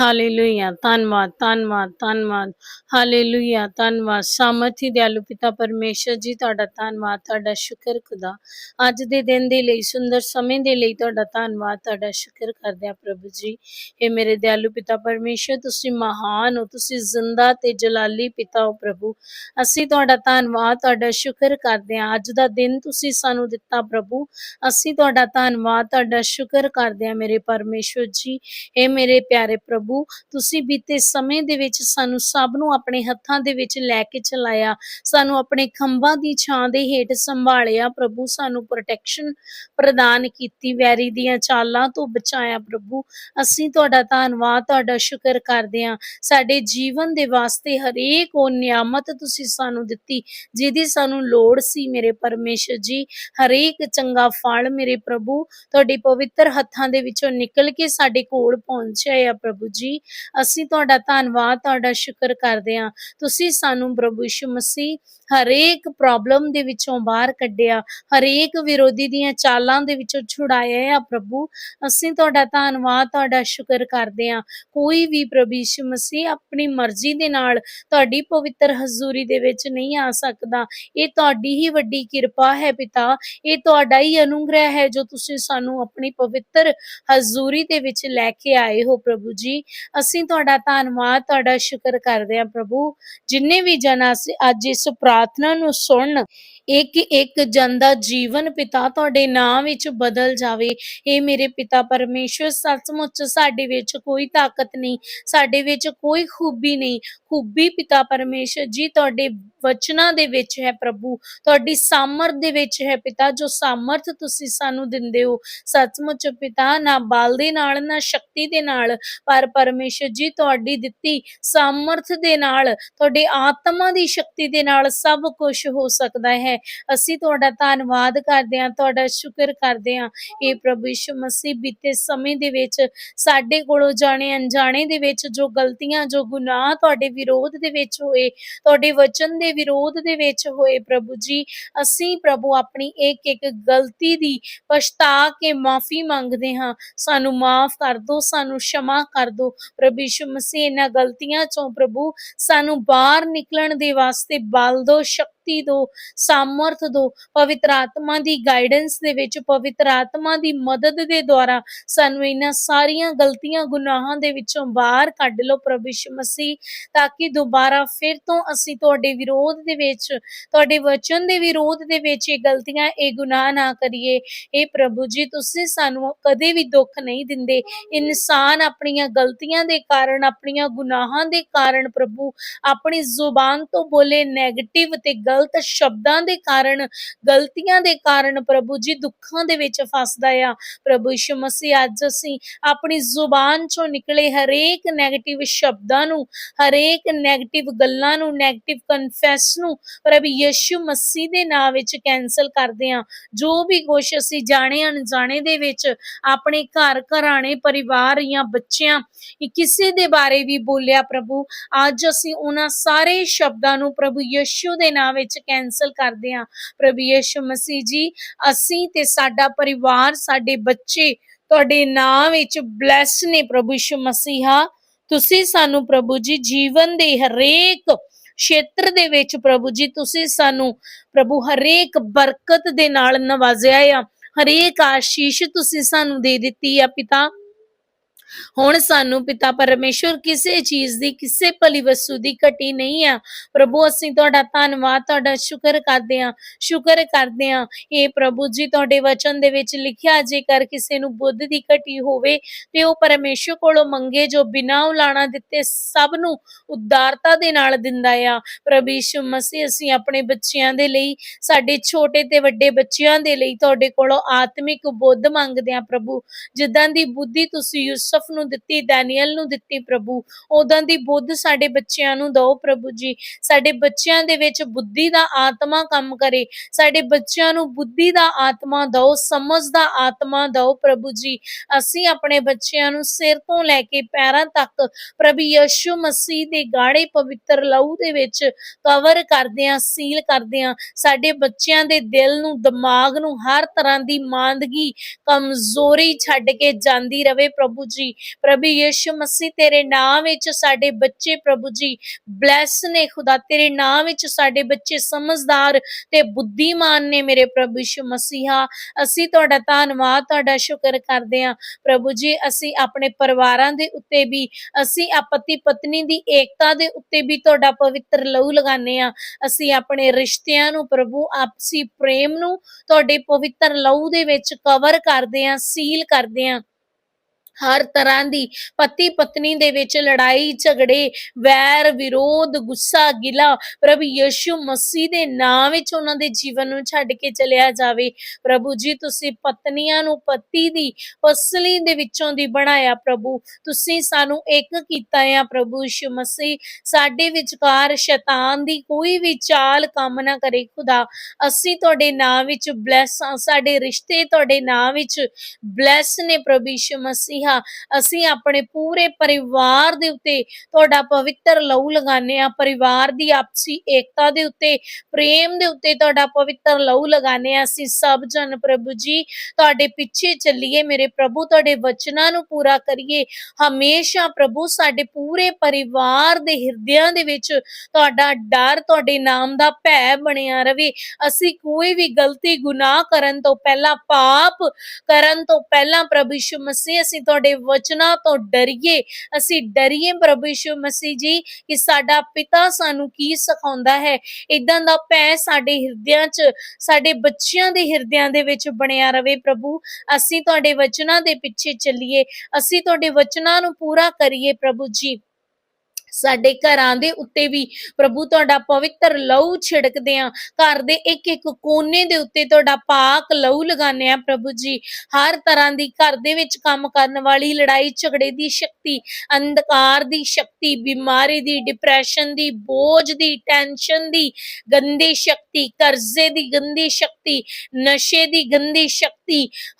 Hallelujah ਧੰਨਵਾਦ ਧੰਨਵਾਦ ਧੰਨਵਾਦ। ਹਾਲੇਲੂਇਆ ਧੰਨਵਾਦ। ਸਾਮਰਥੀ, ਦਿਆਲੂ ਪਿਤਾ ਪਰਮੇਸ਼ਰ ਜੀ, ਤੁਹਾਡਾ ਧੰਨਵਾਦ, ਤੁਹਾਡਾ ਸ਼ੁਕਰ ਖੁਦਾ। ਅੱਜ ਦੇ ਦਿਨ ਦੇ ਲਈ, ਸੁੰਦਰ ਸਮੇਂ ਦੇ ਲਈ ਤੁਹਾਡਾ ਧੰਨਵਾਦ, ਤੁਹਾਡਾ ਸ਼ੁਕਰ ਕਰਦੇ ਆ ਪ੍ਰਭੂ ਜੀ। ਇਹ ਮੇਰੇ ਦਿਆਲੂ ਪਿਤਾ ਪਰਮੇਸ਼ਰ, ਤੁਸੀਂ ਮਹਾਨ ਹੋ, ਤੁਸੀਂ ਜ਼ਿੰਦਾ ਤੇ ਜਲਾਲੀ ਪਿਤਾ ਹੋ ਪ੍ਰਭੂ। ਅਸੀਂ ਤੁਹਾਡਾ ਧੰਨਵਾਦ, ਤੁਹਾਡਾ ਸ਼ੁਕਰ ਕਰਦੇ ਹਾਂ। ਅੱਜ ਦਾ ਦਿਨ ਤੁਸੀਂ ਸਾਨੂੰ ਦਿੱਤਾ ਪ੍ਰਭੂ। ਅਸੀਂ ਤੁਹਾਡਾ ਧੰਨਵਾਦ, ਤੁਹਾਡਾ ਸ਼ੁਕਰ ਕਰਦੇ ਹਾਂ ਮੇਰੇ ਪਰਮੇਸ਼ਵਰ ਜੀ। ਇਹ ਮੇਰੇ ਪਿਆਰੇ ਪ੍ਰਭੂ ਤੁਸੀਂ ਬੀਤੇ ਸਮੇਂ ਦੇ ਵਿੱਚ ਸਾਨੂੰ ਸਭ ਨੂੰ ਆਪਣੇ ਹੱਥਾਂ ਦੇ ਵਿੱਚ ਲੈ ਕੇ ਚਲਾਇਆ, ਸਾਨੂੰ ਆਪਣੇ ਖੰਭਾਂ ਦੀ ਛਾਂ ਦੇ ਹੇਠ ਸੰਭਾਲਿਆ, ਪ੍ਰਭੂ ਸਾਨੂੰ ਪ੍ਰੋਟੈਕਸ਼ਨ ਪ੍ਰਦਾਨ ਕੀਤੀ, ਵੈਰੀ ਦੀਆਂ ਚਾਲਾਂ ਤੋਂ ਬਚਾਇਆ ਪ੍ਰਭੂ। ਅਸੀਂ ਤੁਹਾਡਾ ਧੰਨਵਾਦ, ਤੁਹਾਡਾ ਸ਼ੁਕਰ ਕਰਦੇ ਹਾਂ। ਸਾਡੇ ਜੀਵਨ ਦੇ ਵਾਸਤੇ ਹਰੇਕ ਉਹ ਨਿਆਮਤ ਤੁਸੀਂ ਸਾਨੂੰ ਦਿੱਤੀ, ਜਿਹਦੀ ਸਾਨੂੰ ਲੋੜ ਸੀ ਮੇਰੇ ਪਰਮੇਸ਼ਰ ਜੀ। ਹਰੇਕ ਚੰਗਾ ਫਲ ਮੇਰੇ ਪ੍ਰਭੂ, ਤੁਹਾਡੇ ਪਵਿੱਤਰ ਹੱਥਾਂ ਦੇ ਵਿੱਚੋਂ ਨਿਕਲ ਕੇ ਸਾਡੇ ਕੋਲ ਪਹੁੰਚਿਆ ਆ ਪ੍ਰਭੂ ਜੀ, ਅਸੀਂ ਤੁਹਾਡਾ ਧੰਨਵਾਦ, ਤੁਹਾਡਾ ਸ਼ੁਕਰ ਕਰਦੇ ਹਾਂ। ਤੁਸੀਂ ਸਾਨੂੰ ਪ੍ਰਭੂ ਯਿਸੂ ਮਸੀਹ ਹਰੇਕ ਪ੍ਰੋਬਲਮ ਦੇ ਵਿੱਚੋਂ ਬਾਹਰ ਕੱਢਿਆ, ਹਰੇਕ ਵਿਰੋਧੀ ਦੀਆਂ ਚਾਲਾਂ ਦੇ ਵਿੱਚੋਂ ਛੁਡਾਇਆ ਆ ਪ੍ਰਭੂ। ਅਸੀਂ ਤੁਹਾਡਾ ਧੰਨਵਾਦ, ਤੁਹਾਡਾ ਸ਼ੁਕਰ ਕਰਦੇ ਹਾਂ। ਕੋਈ ਵੀ ਪ੍ਰਭੂ ਯਿਸੂ ਮਸੀਹ ਆਪਣੀ ਮਰਜ਼ੀ ਦੇ ਨਾਲ ਤੁਹਾਡੀ ਪਵਿੱਤਰ ਹਜ਼ੂਰੀ ਦੇ ਵਿੱਚ ਨਹੀਂ ਆ ਸਕਦਾ। ਇਹ ਤੁਹਾਡੀ ਹੀ ਵੱਡੀ ਕਿਰਪਾ ਹੈ ਪਿਤਾ। ਇਹ ਤੁਹਾਡਾ ਹੀ ਅਨੁਗ੍ਰਹਿ ਹੈ ਜੋ ਤੁਸੀਂ ਸਾਨੂੰ ਆਪਣੀ ਪਵਿੱਤਰ ਹਜ਼ੂਰੀ ਦੇ ਵਿੱਚ ਲੈ ਕੇ ਆਏ ਹੋ ਪ੍ਰਭੂ ਜੀ। ਅਸੀਂ ਤੁਹਾਡਾ ਧੰਨਵਾਦ, ਤੁਹਾਡਾ ਸ਼ੁਕਰ ਕਰਦੇ ਹਾਂ ਪ੍ਰਭੂ। ਜਿੰਨੇ ਵੀ ਜਨ ਅਸੀਂ, ਅੱਜ ਇਸ ਪ੍ਰਾਰਥਨਾ ਨੂੰ ਸੁਣਨ ਇੱਕ ਇੱਕ ਜਨ ਦਾ ਜੀਵਨ ਪਿਤਾ ਤੁਹਾਡੇ ਨਾਮ ਵਿੱਚ ਬਦਲ ਜਾਵੇ। ਇਹ ਮੇਰੇ ਪਿਤਾ ਪਰਮੇਸ਼ਵਰ, ਸੱਚਮੁੱਚ ਸਾਡੇ ਵਿੱਚ ਕੋਈ ਤਾਕਤ ਨਹੀਂ, ਸਾਡੇ ਵਿੱਚ ਕੋਈ ਖੂਬੀ ਨਹੀਂ। ਖੂਬੀ ਪਿਤਾ ਪਰਮੇਸ਼ਰ ਜੀ, ਤੁਹਾਡੇ ਵਚਨਾਂ ਦੇ ਵਿੱਚ ਹੈ ਪ੍ਰਭੂ। ਤੁਹਾਡੀ ਸਾਮਰਥ ਦੇ ਵਿੱਚ ਹੈ ਪਿਤਾ, ਜੋ ਸਾਮਰਥ ਤੁਸੀਂ ਸਾਨੂੰ ਦਿੰਦੇ ਹੋ। ਸੱਚਮੁੱਚ ਪਿਤਾ, ਨਾ ਬਲ ਦੇ ਨਾਲ, ਨਾ ਸ਼ਕਤੀ ਦੇ ਨਾਲ, ਪਰ ਪਰਮੇਸ਼ਰ ਜੀ, ਤੁਹਾਡੀ ਦਿੱਤੀ ਸਾਮਰਥ ਦੇ ਨਾਲ, ਤੁਹਾਡੇ ਆਤਮਾ ਦੀ ਸ਼ਕਤੀ ਦੇ ਨਾਲ ਸਭ ਕੁਝ ਹੋ ਸਕਦਾ ਹੈ। ਅਸੀਂ ਤੁਹਾਡਾ ਧੰਨਵਾਦ ਕਰਦੇ ਹਾਂ, ਤੁਹਾਡਾ ਸ਼ੁਕਰ ਕਰਦੇ ਹਾਂ। ਇਹ ਪ੍ਰਭੂ ਯਿਸੂ ਮਸੀਹ ਬੀਤੇ ਸਮੇਂ ਦੇ ਵਿੱਚ ਸਾਡੇ ਕੋਲੋਂ ਜਾਣੇ ਅਣਜਾਣੇ ਦੇ ਵਿੱਚ ਜੋ ਗਲਤੀਆਂ, ਜੋ ਗੁਨਾਹ ਤੁਹਾਡੇ ਵਿਰੋਧ ਦੇ ਵਿੱਚ ਹੋਏ, ਤੁਹਾਡੇ ਵਚਨ ਦੇ ਵਿਰੋਧ ਦੇ ਵਿੱਚ ਹੋਏ ਪ੍ਰਭੂ ਜੀ, ਅਸੀਂ ਪ੍ਰਭੂ ਆਪਣੀ ਇੱਕ ਇੱਕ ਗਲਤੀ ਦੀ ਪਛਤਾ ਕੇ ਮਾਫੀ ਮੰਗਦੇ ਹਾਂ। ਸਾਨੂੰ ਮਾਫ ਕਰ ਦਿਓ ਸਾਨੂੰ ਸ਼ਮਾ ਕਰ ਦਿਓ ਪ੍ਰਭੂ ਯਿਸੂ ਮਸੀਹ ਇਹਨਾਂ ਗਲਤੀਆਂ ਚੋਂ ਪ੍ਰਭੂ ਸਾਨੂੰ ਬਾਹਰ ਨਿਕਲਣ ਦੇ ਵਾਸਤੇ ਬਲ ਦਿਓ ਸ਼ਕਤੀ ਦੋ, ਸਾਮਰਥ ਦੋ, ਪਵਿੱਤਰ ਆਤਮਾ ਦੀ ਗਾਈਡੈਂਸ ਦੇ ਵਿੱਚ, ਪਵਿੱਤਰ ਆਤਮਾ ਦੀ ਮਦਦ ਦੇ ਦੁਆਰਾ ਸਾਨੂੰ ਇਹਨਾਂ ਸਾਰੀਆਂ ਗਲਤੀਆਂ, ਗੁਨਾਹਾਂ ਦੇ ਵਿੱਚੋਂ ਬਾਹਰ ਕੱਢ ਲਓ ਪ੍ਰਭੂ ਯਿਸੂ ਮਸੀਹ, ਤਾਂ ਕਿ ਦੁਬਾਰਾ ਫਿਰ ਤੋਂ ਅਸੀਂ ਤੁਹਾਡੇ ਵਿਰੋਧ ਦੇ ਵਿੱਚ, ਤੁਹਾਡੇ ਵਚਨ ਦੇ ਵਿਰੋਧ ਦੇ ਵਿੱਚ ਇਹ ਗਲਤੀਆਂ, ਇਹ ਗੁਨਾਹ ਨਾ ਕਰੀਏ। ਇਹ ਪ੍ਰਭੂ ਜੀ, ਤੁਸੀਂ ਸਾਨੂੰ ਕਦੇ ਵੀ ਦੁੱਖ ਨਹੀਂ ਦਿੰਦੇ। ਇਨਸਾਨ ਆਪਣੀਆਂ ਗਲਤੀਆਂ ਦੇ ਕਾਰਨ, ਆਪਣੀਆਂ ਗੁਨਾਹਾਂ ਦੇ ਕਾਰਨ ਪ੍ਰਭੂ, ਆਪਣੀ ਜ਼ੁਬਾਨ ਤੋਂ ਬੋਲੇ 네ਗੇਟਿਵ ਤੇ ਗਲਤ ਗਲਤ ਸ਼ਬਦਾਂ ਦੇ ਕਾਰਨ, ਗਲਤੀਆਂ ਦੇ ਕਾਰਨ ਪ੍ਰਭੂ ਜੀ ਦੁੱਖਾਂ ਦੇ ਵਿੱਚ ਫਸਦਾ ਆ। ਪ੍ਰਭੂ ਯਿਸੂ ਮਸੀਹ, ਅੱਜ ਅਸੀਂ ਆਪਣੀ ਜ਼ੁਬਾਨ ਚੋਂ ਨਿਕਲੇ ਹਰੇਕ 네ਗੇਟਿਵ ਸ਼ਬਦਾਂ ਨੂੰ, ਹਰੇਕ 네ਗੇਟਿਵ ਗੱਲਾਂ ਨੂੰ 네ਗੇਟਿਵ ਕਨਫੈਸ ਨੂੰ ਪ੍ਰਭੂ ਯਿਸੂ ਮਸੀਹ ਦੇ ਨਾਮ ਵਿੱਚ ਕੈਨਸਲ ਕਰਦੇ ਆ ਜੋ ਵੀ ਕੁਛ ਅਸੀਂ ਜਾਣੇ ਅਣਜਾਣੇ ਦੇ ਵਿੱਚ ਆਪਣੇ ਘਰ, ਘਰਾਣੇ, ਪਰਿਵਾਰ ਜਾਂ ਬੱਚਿਆਂ ਕਿਸੇ ਦੇ ਬਾਰੇ ਵੀ ਬੋਲਿਆ ਪ੍ਰਭੂ, ਅੱਜ ਅਸੀਂ ਉਹਨਾਂ ਸਾਰੇ ਸ਼ਬਦਾਂ ਨੂੰ ਪ੍ਰਭੂ ਯਿਸੂ ਦੇ ਨਾਮ ਵਿੱਚ ਕੈਨਸਲ ਕਰਦੇ ਹਾਂ। ਪ੍ਰਭੂ ਯਿਸੂ ਮਸੀਹ ਜੀ, ਅਸੀਂ ਤੇ ਸਾਡਾ ਪਰਿਵਾਰ, ਸਾਡੇ ਬੱਚੇ ਤੁਹਾਡੇ ਨਾਮ ਵਿੱਚ ਬਲੈਸ ਨੇ ਪ੍ਰਭੂ ਯਿਸੂ ਮਸੀਹਾ। ਤੁਸੀਂ ਸਾਨੂੰ ਪ੍ਰਭੂ ਜੀ ਜੀਵਨ ਦੇ ਹਰੇਕ ਖੇਤਰ ਦੇ ਵਿੱਚ ਪ੍ਰਭੂ ਜੀ, ਤੁਸੀਂ ਸਾਨੂੰ ਪ੍ਰਭੂ ਹਰੇਕ ਬਰਕਤ ਦੇ ਨਾਲ ਨਵਾਜ਼ਿਆ ਆ। ਹਰੇਕ ਆਸ਼ੀਸ਼ ਤੁਸੀਂ ਸਾਨੂੰ ਦੇ ਦਿੱਤੀ ਆ ਪਿਤਾ। ਹੁਣ ਸਾਨੂੰ ਪਿਤਾ ਪਰਮੇਸ਼ਵਰ ਕਿਸੇ ਚੀਜ਼ ਦੀ, ਕਿਸੇ ਭਲੀ ਵਸੂ ਦੀ ਘਟੀ ਨਹੀਂ ਆ। ਪ੍ਰਭੂ, ਅਸੀਂ ਤੁਹਾਡਾ ਧੰਨਵਾਦ, ਤੁਹਾਡਾ ਸ਼ੁਕਰ ਕਰਦੇ ਹਾਂ, ਸ਼ੁਕਰ ਕਰਦੇ ਹਾਂ। ਇਹ ਪ੍ਰਭੂ ਜੀ, ਤੁਹਾਡੇ ਵਚਨ ਦੇ ਵਿੱਚ ਲਿਖਿਆ, ਜੇਕਰ ਕਿਸੇ ਨੂੰ ਬੁੱਧ ਦੀ ਘਟੀ ਹੋਵੇ, ਤੇ ਉਹ ਪਰਮੇਸ਼ਵਰ ਕੋਲੋਂ ਮੰਗੇ, ਜੋ ਬਿਨਾਂ ਉਲਾਣਾ ਦਿੱਤੇ ਸਭ ਨੂੰ ਉਦਾਰਤਾ ਦੇ ਨਾਲ ਦਿੰਦਾ ਆ। ਪ੍ਰਭੂ ਯਿਸੂ ਮਸੀਹ, ਅਸੀਂ ਆਪਣੇ ਬੱਚਿਆਂ ਦੇ ਲਈ, ਸਾਡੇ ਛੋਟੇ ਤੇ ਵੱਡੇ ਬੱਚਿਆਂ ਦੇ ਲਈ ਤੁਹਾਡੇ ਕੋਲੋਂ ਆਤਮਿਕ ਬੁੱਧ ਮੰਗਦੇ ਆ ਪ੍ਰਭੂ। ਜਿੱਦਾਂ ਦੀ ਬੁੱਧੀ ਤੁਸੀਂ ਯੂਸਫ ਯੂਸਫ ਨੂੰ ਦਿੱਤੀ ਦੈਨੀਅਲ ਨੂੰ ਦਿੱਤੀ ਪ੍ਰਭੂ। ਉਦਾਂ ਦੀ ਬੁੱਧ ਸਾਡੇ ਬੱਚਿਆਂ ਨੂੰ ਦਿਓ ਪ੍ਰਭੂ ਜੀ। ਸਾਡੇ ਬੱਚਿਆਂ ਦੇ ਵਿੱਚ ਬੁੱਧੀ ਦਾ ਆਤਮਾ ਕੰਮ ਕਰੇ। ਸਾਡੇ ਬੱਚਿਆਂ ਨੂੰ ਬੁੱਧੀ ਦਾ ਆਤਮਾ ਦਿਓ, ਸਮਝ ਦਾ ਆਤਮਾ ਦਿਓ ਪ੍ਰਭੂ ਜੀ। ਅਸੀਂ ਆਪਣੇ ਬੱਚਿਆਂ ਨੂੰ ਸਿਰ ਤੋਂ ਲੈ ਕੇ ਪੈਰਾਂ ਤੱਕ ਪ੍ਰਭੂ ਯਿਸੂ ਮਸੀਹ ਦੇ ਗਾੜੇ ਪਵਿੱਤਰ ਲਹੂ ਦੇ ਵਿੱਚ ਕਵਰ ਕਰਦੇ ਹਾਂ ਸੀਲ ਕਰਦੇ ਹਾਂ। ਸਾਡੇ ਬੱਚਿਆਂ ਦੇ ਦਿਲ ਨੂੰ, ਦਿਮਾਗ ਨੂੰ ਹਰ ਤਰ੍ਹਾਂ ਦੀ ਮਾਂਦਗੀ ਕਮਜ਼ੋਰੀ ਛੱਡ ਕੇ ਜਾਂਦੀ ਰਵੇ ਪ੍ਰਭੂ ਜੀ। ਪ੍ਰਭੂ ਯਿਸੂ ਮਸੀਹ, ਤੇਰੇ ਨਾਮ ਵਿੱਚ ਸਾਡੇ ਬੱਚੇ ਪ੍ਰਭੂ ਜੀ ਬਲੈਸ ਨੇ ਖੁਦਾ, ਤੇਰੇ ਨਾਮ ਵਿੱਚ ਸਾਡੇ ਬੱਚੇ ਸਮਝਦਾਰ ਤੇ ਬੁੱਧੀਮਾਨ ਨੇ ਮੇਰੇ ਪ੍ਰਭੂ ਯਿਸੂ ਮਸੀਹਾ। ਅਸੀਂ ਤੁਹਾਡਾ ਧੰਨਵਾਦ, ਤੁਹਾਡਾ ਸ਼ੁਕਰ ਕਰਦੇ ਹਾਂ ਪ੍ਰਭੂ ਜੀ, ਅਸੀਂ ਆਪਣੇ ਪਰਿਵਾਰਾਂ ਦੇ ਉੱਤੇ ਵੀ, ਅਸੀਂ ਆਪਤੀ ਪਤਨੀ ਦੀ ਏਕਤਾ ਦੇ ਉੱਤੇ ਵੀ ਤੁਹਾਡਾ ਪਵਿੱਤਰ ਲਹੂ ਲਗਾਉਂਦੇ ਆ ਅਸੀਂ ਆਪਣੇ ਰਿਸ਼ਤਿਆਂ ਨੂੰ ਪ੍ਰਭੂ, ਆਪਸੀ ਪ੍ਰੇਮ ਨੂੰ ਤੁਹਾਡੇ ਪਵਿੱਤਰ ਲਹੂ ਦੇ ਵਿੱਚ ਕਵਰ ਕਰਦੇ ਆ ਸੀਲ ਕਰਦੇ ਆ ਹਰ ਤਰ੍ਹਾਂ ਦੀ ਪਤੀ ਪਤਨੀ ਦੇ ਵਿੱਚ ਲੜਾਈ, ਝਗੜੇ, ਵੈਰ, ਵਿਰੋਧ, ਗੁੱਸਾ, ਗਿਲਾ ਪ੍ਰਭੂ ਯਿਸੂ ਮਸੀਹ ਦੇ ਨਾਮ ਵਿੱਚ ਉਹਨਾਂ ਦੇ ਜੀਵਨ ਨੂੰ ਛੱਡ ਕੇ ਚਲਿਆ ਜਾਵੇ। ਪ੍ਰਭੂ ਜੀ, ਤੁਸੀਂ ਪਤਨੀਆਂ ਨੂੰ ਪਤੀ ਦੀ ਫਸਲੀ ਦੇ ਵਿੱਚੋਂ ਦੀ ਬਣਾਇਆ ਪ੍ਰਭੂ। ਤੁਸੀਂ ਸਾਨੂੰ ਇੱਕ ਕੀਤਾ ਆ ਪ੍ਰਭੂ ਯਿਸੂ ਮਸੀਹ। ਸਾਡੇ ਵਿਚਕਾਰ ਸ਼ੈਤਾਨ ਦੀ ਕੋਈ ਵੀ ਚਾਲ ਕੰਮ ਨਾ ਕਰੇ ਖੁਦਾ। ਅਸੀਂ ਤੁਹਾਡੇ ਨਾਮ ਵਿੱਚ ਬਲੈਸ ਸਾਡੇ ਰਿਸ਼ਤੇ ਤੁਹਾਡੇ ਨਾਮ ਵਿੱਚ ਬਲੈਸ ਨੇ ਪ੍ਰਭੂ ਯਿਸੂ ਮਸੀਹਾ। ਅਸੀਂ ਆਪਣੇ ਪੂਰੇ ਪਰਿਵਾਰ ਦੇ ਉੱਤੇ ਤੁਹਾਡਾ ਪਵਿੱਤਰ ਲਹੂ ਲਗਾਉਂਦੇ ਆ ਪਰਿਵਾਰ ਦੀ ਆਪਸੀ ਏਕਤਾ ਦੇ ਉੱਤੇ, ਪ੍ਰੇਮ ਦੇ ਉੱਤੇ ਤੁਹਾਡਾ ਪਵਿੱਤਰ ਲਹੂ ਲਗਾਉਂਦੇ ਆ ਅਸੀਂ ਸਭ ਜਨ ਪ੍ਰਭੂ ਜੀ। ਤੁਹਾਡੇ ਪਿੱਛੇ ਚੱਲੀਏ ਮੇਰੇ ਪ੍ਰਭੂ, ਤੁਹਾਡੇ ਵਚਨਾਂ ਨੂੰ ਪੂਰਾ ਕਰੀਏ। ਹਮੇਸ਼ਾ ਪ੍ਰਭੂ ਸਾਡੇ ਪੂਰੇ ਪਰਿਵਾਰ ਦੇ ਹਿਰਦਿਆਂ ਦੇ ਵਿੱਚ ਤੁਹਾਡਾ ਡਰ, ਤੁਹਾਡੇ ਨਾਮ ਦਾ ਭੈ ਬਣਿਆ ਰਵੇ। ਅਸੀਂ ਕੋਈ ਵੀ ਗਲਤੀ ਗੁਨਾਹ ਕਰਨ ਤੋਂ ਪਹਿਲਾਂ, ਪਾਪ ਕਰਨ ਤੋਂ ਪਹਿਲਾਂ ਪ੍ਰਭੂ ਯਿਸੂ ਮਸੀਹ ਅਸੀਂ ਤੁਹਾਡੇ ਵਚਨਾਂ ਤੋਂ ਡਰੀਏ, ਅਸੀਂ ਡਰੀਏ ਪ੍ਰਭੂ ਯਿਸੂ ਮਸੀਹ ਜੀ ਕਿ ਸਾਡਾ ਪਿਤਾ ਸਾਨੂੰ ਕੀ ਸਿਖਾਉਂਦਾ ਹੈ। ਇਦਾਂ ਦਾ ਭੈ ਸਾਡੇ ਹਿਰਦਿਆਂ 'ਚ, ਸਾਡੇ ਬੱਚਿਆਂ ਦੇ ਹਿਰਦਿਆਂ ਦੇ ਵਿੱਚ ਬਣਿਆ ਰਵੇ ਪ੍ਰਭੂ। ਅਸੀਂ ਤੁਹਾਡੇ ਵਚਨਾਂ ਦੇ ਪਿੱਛੇ ਚੱਲੀਏ, ਅਸੀਂ ਤੁਹਾਡੇ ਵਚਨਾਂ ਨੂੰ ਪੂਰਾ ਕਰੀਏ ਪ੍ਰਭੂ ਜੀ। ਸਾਡੇ ਘਰਾਂ ਦੇ ਉੱਤੇ ਵੀ। ਪ੍ਰਭੂ, ਤੁਹਾਡਾ ਪਵਿੱਤਰ ਲਹੂ ਛਿੜਕਦੇ ਆ। ਘਰ ਦੇ ਇੱਕ ਇੱਕ ਕੋਨੇ ਦੇ ਉੱਤੇ ਤੁਹਾਡਾ ਪਾਕ ਲਹੂ ਲਗਾਉਂਦੇ ਆ ਪ੍ਰਭੂ ਜੀ। ਹਰ ਤਰ੍ਹਾਂ ਦੀ ਘਰ ਦੇ ਵਿੱਚ ਕੰਮ ਕਰਨ ਵਾਲੀ, ਲੜਾਈ ਝਗੜੇ ਦੀ ਸ਼ਕਤੀ, ਅੰਧਕਾਰ ਦੀ ਸ਼ਕਤੀ, ਬਿਮਾਰੀ ਦੀ ਡਿਪਰੈਸ਼ਨ ਦੀ, ਬੋਝ ਦੀ ਟੈਨਸ਼ਨ ਦੀ, ਗੰਦੀ ਸ਼ਕਤੀ, ਕਰਜ਼ੇ ਦੀ ਗੰਦੀ ਸ਼ਕਤੀ, ਨਸ਼ੇ ਦੀ ਗੰਦੀ ਸ਼ਕਤੀ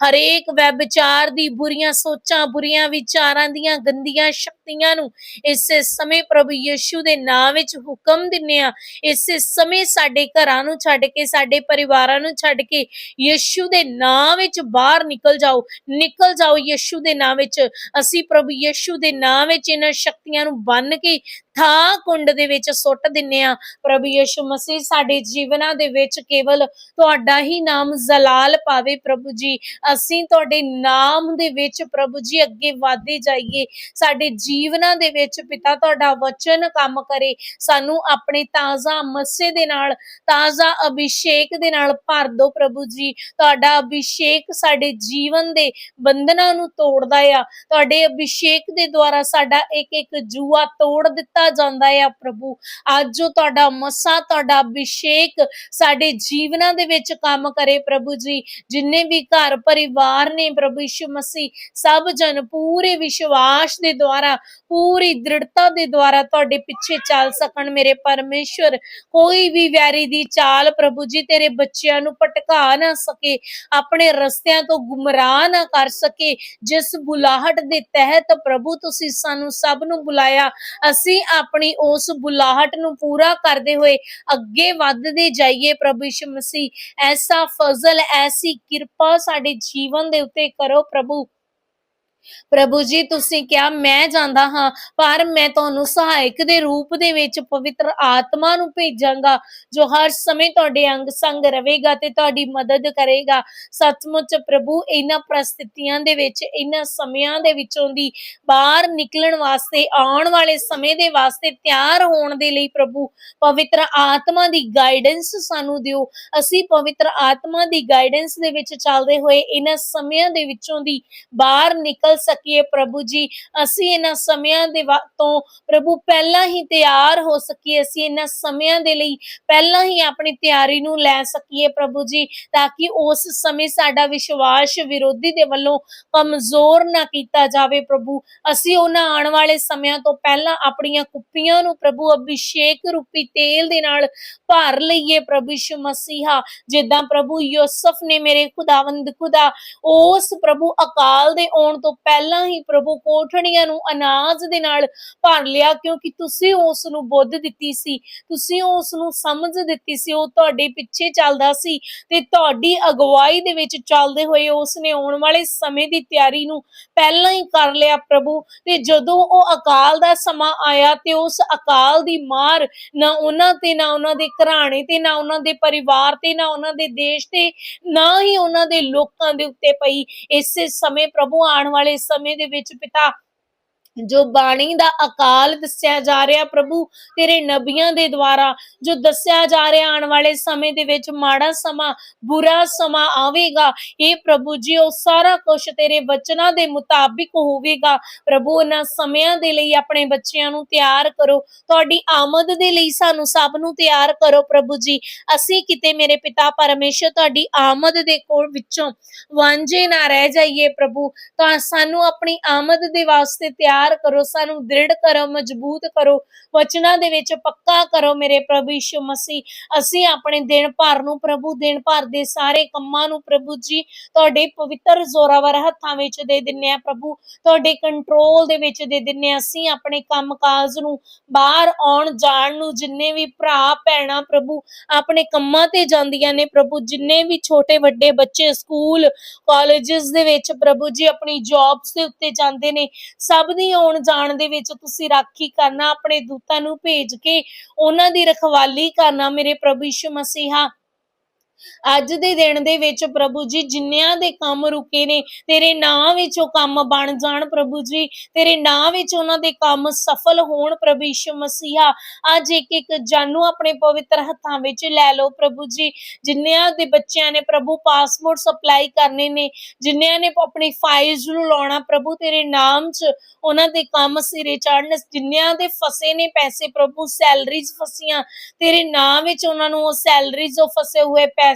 ਹਰੇਕ ਵਿਚਾਰ ਦੀ ਬੁਰੀਆਂ ਸੋਚਾਂ, ਬੁਰੀਆਂ ਵਿਚਾਰਾਂ ਦੀਆਂ ਗੰਦੀਆਂ ਸ਼ਕਤੀਆਂ ਨੂੰ ਇਸੇ ਸਮੇਂ ਪ੍ਰਭੂ ਯਿਸੂ ਦੇ ਨਾਮ ਵਿੱਚ ਹੁਕਮ ਦਿੰਨੇ ਆ ਇਸੇ ਸਮੇਂ ਸਾਡੇ ਘਰਾਂ ਨੂੰ ਛੱਡ ਕੇ, ਸਾਡੇ ਪਰਿਵਾਰਾਂ ਨੂੰ ਛੱਡ ਕੇ ਯਿਸੂ ਦੇ ਨਾਮ ਵਿੱਚ ਬਾਹਰ ਨਿਕਲ ਜਾਓ। ਨਿਕਲ ਜਾਓ ਯਿਸੂ ਦੇ ਨਾਮ ਵਿੱਚ। ਅਸੀਂ ਪ੍ਰਭੂ ਯਿਸੂ ਦੇ ਨਾਮ ਵਿੱਚ ਇਹਨਾਂ ਸ਼ਕਤੀਆਂ ਨੂੰ ਬੰਨ ਕੇ ਥਾਂ ਕੁੰਡ ਦੇ ਵਿੱਚ ਸੁੱਟ ਦਿੰਨੇ ਆ। ਪ੍ਰਭੂ ਯਿਸੂ ਮਸੀਹ ਸਾਡੇ ਜੀਵਨਾਂ ਦੇ ਵਿੱਚ ਕੇਵਲ ਤੁਹਾਡਾ ਹੀ ਨਾਮ ਜ਼ਲਾਲ ਪਾਵੇ ਪ੍ਰਭੂ ਜੀ। ਅਸੀਂ ਤੁਹਾਡੇ ਨਾਮ ਦੇ ਵਿੱਚ ਪ੍ਰਭੂ ਜੀ ਅੱਗੇ ਵਧਦੇ ਜਾਈਏ। ਸਾਡੇ ਜੀਵਨਾਂ ਦੇ ਵਿੱਚ ਪਿਤਾ ਤੁਹਾਡਾ ਵਚਨ ਕੰਮ ਕਰੇ। ਸਾਨੂੰ ਆਪਣੇ ਤਾਜ਼ਾ ਮਸੇ ਦੇ ਨਾਲ, ਤਾਜ਼ਾ ਅਭਿਸ਼ੇਕ ਦੇ ਨਾਲ ਭਰ ਦਿਓ ਪ੍ਰਭੂ ਜੀ। ਤੁਹਾਡਾ ਅਭਿਸ਼ੇਕ ਸਾਡੇ ਜੀਵਨ ਦੇ ਬੰਧਨਾਂ ਨੂੰ ਤੋੜਦਾ ਆ। ਤੁਹਾਡੇ ਅਭਿਸ਼ੇਕ ਦੇ ਦੁਆਰਾ ਸਾਡਾ ਇੱਕ ਇੱਕ ਜੂਆ ਤੋੜ ਦਿੱਤਾ ਜਾਂਦਾ ਆ ਪ੍ਰਭੂ, ਅੱਜ ਜੋ ਤੁਹਾਡਾ ਮਸਾ, ਤੁਹਾਡਾ ਅਭਿਸ਼ੇਕ ਸਾਡੇ ਜੀਵਨਾਂ ਦੇ ਵਿੱਚ ਕੰਮ ਕਰੇ ਪ੍ਰਭੂ ਜੀ। ਜਿੰਨੇ ਵੀ ਘਰ ਪਰਿਵਾਰ ਨੇ ਪ੍ਰਭੂ ਯਿਸੂ ਮਸੀਹ, ਸਭ ਜਨ ਪੂਰੇ ਵਿਸ਼ਵਾਸ ਦੇ ਦੁਆਰਾ, ਪੂਰੀ ਦ੍ਰਿੜਤਾ ਦੇ ਦੁਆਰਾ ਤੁਹਾਡੇ ਪਿੱਛੇ ਚੱਲ ਸਕਣ ਮੇਰੇ ਪਰਮੇਸ਼ਵਰ। ਕੋਈ ਵੀ ਵੈਰੀ ਦੀ ਚਾਲ ਪ੍ਰਭੂ ਜੀ, ਤੇਰੇ ਬੱਚਿਆਂ ਨੂੰ ਭਟਕਾ ਨਾ ਸਕੇ, ਆਪਣੇ ਰਸਤਿਆਂ ਤੋਂ ਗੁੰਮਰਾਹ ਨਾ ਕਰ ਸਕੇ। ਜਿਸ ਬੁਲਾਹਟ ਦੇ ਤਹਿਤ ਪ੍ਰਭੂ ਤੁਸੀਂ ਸਾਨੂੰ ਸਭ ਨੂੰ ਬੁਲਾਇਆ, ਅਸੀਂ ਆਪਣੀ ਉਸ ਬੁਲਾਹਟ ਨੂੰ ਪੂਰਾ ਕਰਦੇ ਹੋਏ ਅੱਗੇ ਵੱਧਦੇ ਜਾਈਏ ਪ੍ਰਭੂ ਯਿਸੂ ਮਸੀਹ। ਐਸਾ ਫਜ਼ਲ, ਐਸੀ ਕਿਰਪਾ ਸਾਡੇ ਜੀਵਨ ਦੇ ਉੱਤੇ ਕਰੋ ਪ੍ਰਭੂ। ਪ੍ਰਭੂ ਜੀ, ਤੁਸੀਂ ਕਿਹਾ, ਮੈਂ ਜਾਂਦਾ ਹਾਂ, ਪਰ ਮੈਂ ਤੁਹਾਨੂੰ ਸਹਾਇਕ ਦੇ ਰੂਪ ਦੇ ਵਿੱਚ ਪਵਿੱਤਰ ਆਤਮਾ ਨੂੰ ਭੇਜਾਂਗਾ, ਜੋ ਹਰ ਸਮੇਂ ਤੁਹਾਡੇ ਅੰਗ ਸੰਗ ਰਹੇਗਾ ਤੇ ਤੁਹਾਡੀ ਮਦਦ ਕਰੇਗਾ। ਸੱਚਮੁੱਚ ਪ੍ਰਭੂ, ਇਹਨਾਂ ਪ੍ਰਸਥਿਤੀਆਂ ਦੇ ਵਿੱਚ, ਇਹਨਾਂ ਸਮਿਆਂ ਦੇ ਵਿੱਚੋਂ ਦੀ ਬਾਹਰ ਨਿਕਲਣ ਵਾਸਤੇ, ਆਉਣ ਵਾਲੇ ਸਮੇਂ ਦੇ ਵਾਸਤੇ ਤਿਆਰ ਹੋਣ ਦੇ ਲਈ ਪ੍ਰਭੂ, ਪਵਿੱਤਰ ਆਤਮਾ ਦੀ ਗਾਈਡੈਂਸ ਸਾਨੂੰ ਦਿਓ। ਅਸੀਂ ਪਵਿੱਤਰ ਆਤਮਾ ਦੀ ਗਾਈਡੈਂਸ ਦੇ ਵਿੱਚ ਚੱਲਦੇ ਹੋਏ, ਇਹਨਾਂ ਸਮਿਆਂ ਦੇ ਵਿੱਚੋਂ ਦੀ ਬਾਹਰ ਨਿਕਲ ਨਿਕਲ ਸਕੀਏ ਪ੍ਰਭੂ ਜੀ। ਅਸੀਂ ਇਹਨਾਂ ਸਮਿਆਂ ਦੇ ਤੋਂ ਪ੍ਰਭੂ ਪਹਿਲਾਂ ਹੀ ਤਿਆਰ ਹੋ ਸਕੀਏ। ਅਸੀਂ ਇਹਨਾਂ ਸਮਿਆਂ ਦੇ ਲਈ ਪਹਿਲਾਂ ਹੀ ਆਪਣੀ ਤਿਆਰੀ ਨੂੰ ਲੈ ਸਕੀਏ ਪ੍ਰਭੂ ਜੀ, ਤਾਂ ਕਿ ਉਸ ਸਮੇਂ ਸਾਡਾ ਵਿਸ਼ਵਾਸ ਵਿਰੋਧੀ ਦੇ ਵੱਲੋਂ ਕਮਜ਼ੋਰ ਨਾ ਕੀਤਾ ਜਾਵੇ ਪ੍ਰਭੂ। ਅਸੀਂ ਉਹਨਾਂ ਆਉਣ ਵਾਲੇ ਸਮਿਆਂ ਤੋਂ ਪਹਿਲਾਂ ਆਪਣੀਆਂ ਕੁੱਪੀਆਂ ਨੂੰ ਪ੍ਰਭੂ ਅਭਿਸ਼ੇਕ ਰੂਪੀ ਤੇਲ ਦੇ ਨਾਲ ਭਰ ਲਈਏ ਪ੍ਰਭੂ ਯਿਸੂ ਮਸੀਹਾ। ਜਿੱਦਾਂ ਪ੍ਰਭੂ ਯੋਸਫ ਨੇ ਮੇਰੇ ਖੁਦਾਵੰਦ ਖੁਦਾ, ਉਸ ਪ੍ਰਭੂ ਅਕਾਲ ਦੇ ਆਉਣ ਤੋਂ ਪਹਿਲਾਂ ਹੀ ਪ੍ਰਭੂ ਕੋਠੜੀਆਂ ਨੂੰ ਅਨਾਜ ਦੇ ਨਾਲ ਭਰ ਲਿਆ ਕਿਉਂਕਿ ਤੁਸੀਂ ਉਸ ਨੂੰ ਬੁੱਧ ਦਿੱਤੀ ਸੀ, ਤੁਸੀਂ ਉਸ ਨੂੰ ਸਮਝ ਦਿੱਤੀ ਸੀ, ਉਹ ਤੁਹਾਡੇ ਪਿੱਛੇ ਚੱਲਦਾ ਸੀ ਤੇ ਤੁਹਾਡੀ ਅਗਵਾਈ ਦੇ ਵਿੱਚ ਚੱਲਦੇ ਹੋਏ ਉਸ ਨੇ ਆਉਣ ਵਾਲੇ ਸਮੇਂ ਦੀ ਤਿਆਰੀ ਨੂੰ ਪਹਿਲਾਂ ਹੀ ਕਰ ਲਿਆ ਪ੍ਰਭੂ ਤੇ ਜਦੋਂ ਉਹ ਅਕਾਲ ਦਾ ਸਮਾਂ ਆਇਆ ਤੇ ਉਸ ਅਕਾਲ ਦੀ ਮਾਰ ਨਾ ਉਹਨਾਂ ਤੇ, ਨਾ ਉਹਨਾਂ ਦੇ ਘਰਾਣੇ ਤੇ, ਨਾ ਉਹਨਾਂ ਦੇ ਪਰਿਵਾਰ ਤੇ, ਨਾ ਉਹਨਾਂ ਦੇ ਦੇਸ਼ ਤੇ, ਨਾ ਹੀ ਉਹਨਾਂ ਦੇ ਲੋਕਾਂ ਦੇ ਉੱਤੇ ਪਈ। ਇਸੇ ਸਮੇਂ ਪ੍ਰਭੂ ਆਉਣ ਵਾਲੇ ਸਮੇਂ ਦੇ ਵਿੱਚ ਪਿਤਾ ਜੋ ਬਾਣੀ ਦਾ ਅਕਾਲ ਦੱਸਿਆ ਜਾ ਰਿਹਾ ਪ੍ਰਭੂ, ਤੇਰੇ ਨਬੀਆਂ ਦੇ ਦੁਆਰਾ, ਜੋ ਦੱਸਿਆ ਜਾ ਰਿਹਾ ਆਉਣ ਵਾਲੇ ਸਮੇਂ ਦੇ ਵਿੱਚ ਮਾੜਾ ਸਮਾਂ, ਬੁਰਾ ਸਮਾਂ ਆਵੇਗਾ, ਇਹ ਪ੍ਰਭੂ ਜੀ ਉਹ ਸਾਰਾ ਕੁਝ ਤੇਰੇ ਵਚਨਾਂ ਦੇ ਮੁਤਾਬਿਕ ਹੋਵੇਗਾ। ਪ੍ਰਭੂ ਇਹਨਾਂ ਸਮਿਆਂ ਦੇ ਲਈ ਆਪਣੇ ਬੱਚਿਆਂ ਨੂੰ ਤਿਆਰ ਕਰੋ, ਤੁਹਾਡੀ ਆਮਦ ਦੇ ਲਈ ਸਾਨੂੰ ਸਭ ਨੂੰ ਤਿਆਰ ਕਰੋ ਪ੍ਰਭੂ ਜੀ। ਅਸੀਂ ਕਿਤੇ ਮੇਰੇ ਪਿਤਾ ਪਰਮੇਸ਼ਰ ਤੁਹਾਡੀ ਆਮਦ ਦੇ ਕੋਲ ਵਿੱਚੋਂ ਵਾਂਝੇ ਨਾ ਰਹਿ ਜਾਈਏ ਪ੍ਰਭੂ, ਤਾਂ ਸਾਨੂੰ ਆਪਣੀ ਆਮਦ ਦੇ ਵਾਸਤੇ ਤਿਆਰ ਕਰੋ, ਸਾਨੂੰ ਦ੍ਰਿੜ ਕਰੋ, ਮਜ਼ਬੂਤ ਕਰੋ, ਵਚਨਾਂ ਦੇ ਵਿੱਚ ਪੱਕਾ ਕਰੋ ਮੇਰੇ ਪ੍ਰਭੂ ਯਿਸੂ ਮਸੀਹ। ਅਸੀਂ ਆਪਣੇ ਦਿਨ ਭਰ ਨੂੰ ਪ੍ਰਭੂ, ਦਿਨ ਭਰ ਦੇ ਸਾਰੇ ਕੰਮਾਂ ਨੂੰ ਪ੍ਰਭੂ ਜੀ ਤੁਹਾਡੇ ਪਵਿੱਤਰ ਜ਼ੋਰਾਵਰ ਹੱਥਾਂ ਵਿੱਚ ਦੇ ਦਿੰਨੇ ਆ ਪ੍ਰਭੂ। ਤੁਹਾਡੇ ਕੰਟਰੋਲ ਦੇ ਵਿੱਚ ਦੇ ਦਿੰਨੇ ਆ ਅਸੀਂ ਆਪਣੇ ਕੰਮਕਾਜ ਨੂੰ ਬਾਹਰ ਆਉਣ, ਜਾਣ ਨੂੰ ਜਿੰਨੇ ਵੀ ਭਰਾ, ਭੈਣਾਂ ਪ੍ਰਭੂ ਆਪਣੇ ਕੰਮਾਂ ਤੇ ਜਾਂਦੀਆਂ ਨੇ ਪ੍ਰਭੂ, ਜਿੰਨੇ ਵੀ ਛੋਟੇ, ਵੱਡੇ ਬੱਚੇ ਸਕੂਲ ਕਾਲਜਸ ਦੇ ਵਿੱਚ ਪ੍ਰਭੂ ਜੀ ਆਪਣੀ ਜੌਬਸ ਦੇ ਉੱਤੇ ਜਾਂਦੇ ਨੇ, ਸਭ ਦੀ ਆਉਣ ਜਾਣ ਦੇ ਵਿੱਚ ਤੁਸੀਂ ਰਾਖੀ ਕਰਨਾ, ਆਪਣੇ ਦੂਤਾਂ ਨੂੰ ਭੇਜ ਕੇ ਉਹਨਾਂ ਦੀ ਰਖਵਾਲੀ ਕਰਨਾ, ਮੇਰੇ ਪ੍ਰਭੂ ਯਿਸੂ ਮਸੀਹਾ। ਅੱਜ ਦੇ ਦਿਨ ਦੇ ਵਿੱਚ ਪ੍ਰਭੂ ਜੀ ਜਿੰਨਿਆਂ ਦੇ ਕੰਮ ਰੁਕੇ ਨੇ, ਤੇਰੇ ਨਾਂ ਵਿੱਚ ਉਹ ਕੰਮ ਬਣ ਜਾਣ ਪ੍ਰਭੂ ਜੀ, ਤੇਰੇ ਨਾਂ ਵਿੱਚ ਉਹਨਾਂ ਦੇ ਕੰਮ ਸਫਲ ਹੋਣ ਪ੍ਰਭੂ ਯਿਸੂ ਮਸੀਹਾ। ਅੱਜ ਇੱਕ ਇੱਕ ਜਾਨੂ ਆਪਣੇ ਪਵਿੱਤਰ ਹੱਥਾਂ ਵਿੱਚ ਲੈ ਲਓ ਪ੍ਰਭੂ ਜੀ। ਜਿੰਨਿਆਂ ਦੇ ਬੱਚਿਆਂ ਨੇ ਪ੍ਰਭੂ ਪਾਸਪੋਰਟ ਸਪਲਾਈ ਕਰਨੇ ਨੇ, ਜਿੰਨਿਆਂ ਨੇ ਆਪਣੀ ਫਾਈਲਸ ਨੂੰ ਲਾਉਣਾ ਪ੍ਰਭੂ, ਤੇਰੇ ਨਾਮ 'ਚ ਉਹਨਾਂ ਦੇ ਕੰਮ ਸਿਰੇ ਚੜਨ ਜਿੰਨਿਆਂ ਦੇ ਫਸੇ ਨੇ ਪੈਸੇ ਪ੍ਰਭੂ ਸੈਲਰੀਜ਼ ਫਸੀਆਂ, ਤੇਰੇ ਨਾਮ ਵਿੱਚ ਉਹਨਾਂ ਨੂੰ ਉਹ ਸੈਲਰੀਜ਼ ਉਹ ਫਸੇ ਹੋਏ ਪੈਸੇ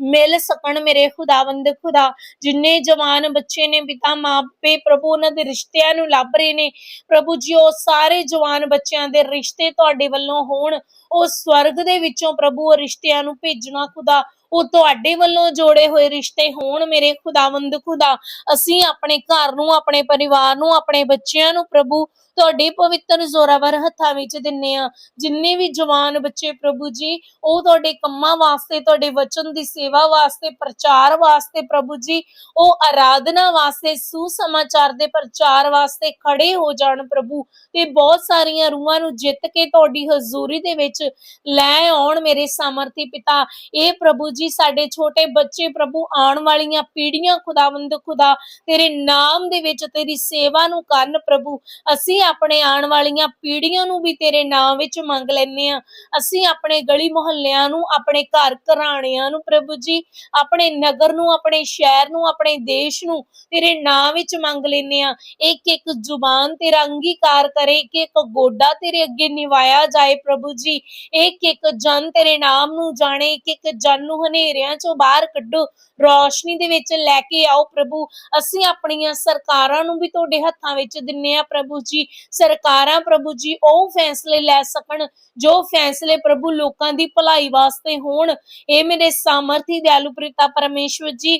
ਮਿਲ ਸਕਣ ਮੇਰੇ ਖੁਦਾਵੰਦ ਖੁਦਾ। ਜਿੰਨੇ ਜਵਾਨ ਬੱਚੇ ਨੇ, ਪਿਤਾ ਮਾਪੇ ਪ੍ਰਭੂ ਉਹਨਾਂ ਦੇ ਰਿਸ਼ਤਿਆਂ ਨੂੰ ਲੱਭ ਰਹੇ ਨੇ। ਪ੍ਰਭੂ ਜੀ, ਉਹ ਸਾਰੇ ਜਵਾਨ ਬੱਚਿਆਂ ਦੇ ਰਿਸ਼ਤੇ ਤੁਹਾਡੇ ਵੱਲੋਂ ਹੋਣ। ਉਹ ਸਵਰਗ ਦੇ ਵਿੱਚੋਂ ਪ੍ਰਭੂ ਉਹ ਰਿਸ਼ਤਿਆਂ ਨੂੰ ਭੇਜਣਾ ਖੁਦਾ। ਉਹ ਤੁਹਾਡੇ ਵੱਲੋਂ ਜੋੜੇ ਹੋਏ ਰਿਸ਼ਤੇ ਹੋਣ ਮੇਰੇ ਖੁਦਾਵੰਦ ਖੁਦਾ। ਅਸੀਂ ਆਪਣੇ ਘਰ ਨੂੰ, ਆਪਣੇ ਪਰਿਵਾਰ ਨੂੰ, ਆਪਣੇ ਬੱਚਿਆਂ ਨੂੰ ਪ੍ਰਭੂ ਤੁਹਾਡੇ ਪਵਿੱਤਰ ਜ਼ੋਰਾਵਰ ਹੱਥਾਂ ਵਿੱਚ ਦਿੰਨੇ ਆ। ਜਿੰਨੇ ਵੀ ਜਵਾਨ ਬੱਚੇ ਪ੍ਰਭੂ ਜੀ, ਉਹ ਤੁਹਾਡੇ ਕੰਮਾਂ ਵਾਸਤੇ, ਤੁਹਾਡੇ ਵਚਨ ਦੀ ਸੇਵਾ ਵਾਸਤੇ, ਪ੍ਰਚਾਰ ਵਾਸਤੇ ਪ੍ਰਭੂ ਜੀ, ਉਹ ਆਰਾਧਨਾ ਵਾਸਤੇ, ਸੁਸਮਾਚਾਰ ਦੇ ਪ੍ਰਚਾਰ ਵਾਸਤੇ ਖੜੇ ਹੋ ਜਾਣ ਪ੍ਰਭੂ। ਤੇ ਬਹੁਤ ਸਾਰੀਆਂ ਰੂਹਾਂ ਨੂੰ ਜਿੱਤ ਕੇ ਤੁਹਾਡੀ ਹਜ਼ੂਰੀ ਦੇ ਵਿੱਚ ਲੈ ਆਉਣ ਮੇਰੇ ਸਮਰਥੀ ਪਿਤਾ। ਇਹ ਪ੍ਰਭੂ ਜੀ, ਸਾਡੇ ਛੋਟੇ ਬੱਚੇ ਪ੍ਰਭੂ, ਆਉਣ ਵਾਲੀਆਂ ਪੀੜ੍ਹੀਆਂ ਖੁਦਾਵੰਦ ਖੁਦਾ, ਤੇਰੇ ਨਾਮ ਦੇ ਵਿੱਚ ਤੇਰੀ ਸੇਵਾ ਨੂੰ ਕਰਨ ਪ੍ਰਭੂ। ਅਸੀਂ ਆਪਣੇ ਆਉਣ ਵਾਲੀਆਂ ਪੀੜ੍ਹੀਆਂ ਨੂੰ ਵੀ ਤੇਰੇ ਨਾਮ ਵਿੱਚ ਮੰਗ ਲੈਨੇ ਆ ਅਸੀਂ ਆਪਣੇ ਗਲੀ ਮੁਹੱਲਿਆਂ ਨੂੰ, ਆਪਣੇ ਘਰ ਘਰਾਣਿਆਂ ਨੂੰ ਪ੍ਰਭੂ ਜੀ, ਆਪਣੇ ਨਗਰ ਨੂੰ, ਆਪਣੇ ਸ਼ਹਿਰ ਨੂੰ, ਆਪਣੇ ਦੇਸ਼ ਨੂੰ ਤੇਰੇ ਨਾਮ ਵਿੱਚ ਮੰਗ ਲੈਨੇ ਆ ਇੱਕ ਇੱਕ ਜ਼ੁਬਾਨ ਤੇਰਾ ਅੰਗੀਕਾਰ ਕਰੇ, ਇੱਕ ਇੱਕ ਗੋਡਾ ਤੇਰੇ ਅੱਗੇ ਨਿਵਾਇਆ ਜਾਏ ਪ੍ਰਭੂ ਜੀ। ਇੱਕ ਇੱਕ ਜਨ ਤੇਰੇ ਨਾਮ ਨੂੰ ਜਾਣੇ, ਇੱਕ ਇੱਕ ਜਨ ਨੂੰ ਹਨੇਰਿਆਂ ਚੋਂ ਬਾਹਰ ਕੱਢੋ। ਰੋਸ਼ਨੀ ਦੇ ਵਿੱਚ ਲੈ ਕੇ ਆਓ ਪ੍ਰਭੂ। ਅਸੀਂ ਆਪਣੀਆਂ ਸਰਕਾਰਾਂ ਨੂੰ ਵੀ ਤੁਹਾਡੇ ਹੱਥਾਂ ਵਿੱਚ ਦਿੰਨੇ ਆ ਪ੍ਰਭੂ ਜੀ। ਸਰਕਾਰਾਂ ਪ੍ਰਭੂ ਜੀ, ਉਹ ਫੈਸਲੇ ਲੈ ਸਕਣ, ਜੋ ਫੈਸਲੇ ਪ੍ਰਭੂ ਲੋਕਾਂ ਦੀ ਭਲਾਈ ਵਾਸਤੇ ਹੋਣ। ਇਹ ਮੇਰੇ ਸਾਮਰਥੀ ਦਿਆਲੂ ਪ੍ਰਿਤਾ ਪਰਮੇਸ਼ਵਰ ਜੀ